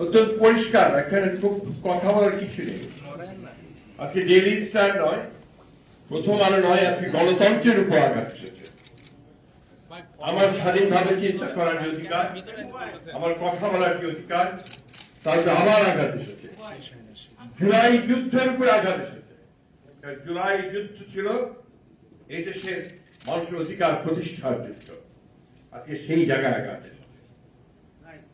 অত্যন্ত পরিষ্কার, এখানে খুব কথা বলার কিছু নেই। আজকে ডেইলি স্টার নয়, প্রথম আলো নয়, আজকে গণতন্ত্রের উপর আঘাত আমার স্বাধীনভাবে চিন্তা করার যে অধিকার? আমার কথা বলার যে অধিকার? তার উপরে আবার আঘাত এসেছে। জুলাই যুদ্ধের উপর আঘাত এসেছে। জুলাই যুদ্ধ ছিল, এই দেশের মানুষের অধিকার প্রতিষ্ঠার যুদ্ধ। আজকে সেই জায়গায় আঘাত এসেছে।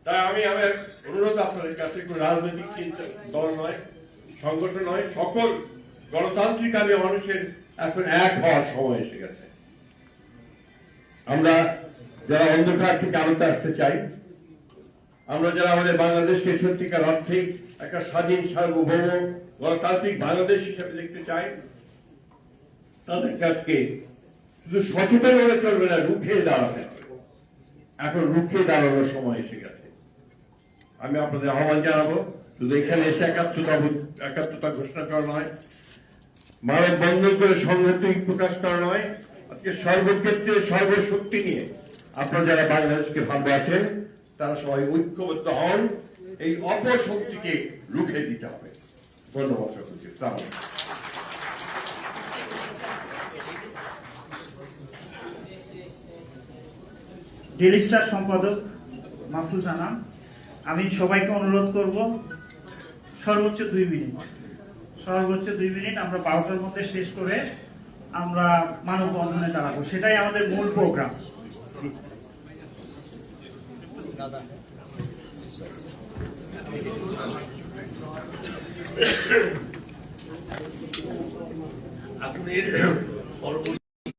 তাই আমি আমার অনুরোধ আপনাদের কাছে, কোনো রাজনৈতিক চিন্তা, দল নয়, সংগঠন নয়, সকল গণতান্ত্রিক আমি মানুষের এখন এক হওয়ার সময় এসে গেছে। আমরা যারা অন্ধকার থেকে আলোতে আসতে চাই, আমরা যারা আমাদের বাংলাদেশকে সত্যিকার অর্থে একটা স্বাধীন, সার্বভৌম, গণতান্ত্রিক বাংলাদেশ হিসেবে দেখতে চাই, তাদের আজকে শুধু সচেতন হলে চলবে না, রুখে দাঁড়াতে এখন রুখে দাঁড়ানোর সময় এসে গেছে। আমি আপনাদের আহ্বান জানাব, শুধু এখানে এসে একাত্মতা একাত্মতা ঘোষণা করা নয়, মানব বন্ধন করে সংহতি প্রকাশ করা নয়, আজকে সর্বক্ষেত্রে সর্বশক্তি নিয়ে আপনারা যারা বাংলাদেশকে ভালোবাসেন, তারা সবাই ঐক্যবদ্ধ হন, এই অপশক্তিকে রুখে দিতে হবে। ধন্যবাদ ডেলি স্টার সম্পাদক মাহফুজ আনাম। আমি সবাইকে অনুরোধ করব, সর্বোচ্চ দুই মিনিট। সর্বোচ্চ দুই মিনিট, আমরা বারোটার মধ্যে শেষ করে আমরা মানববন্ধনে দাঁড়াবো। সেটাই আমাদের মূল প্রোগ্রাম। আপনি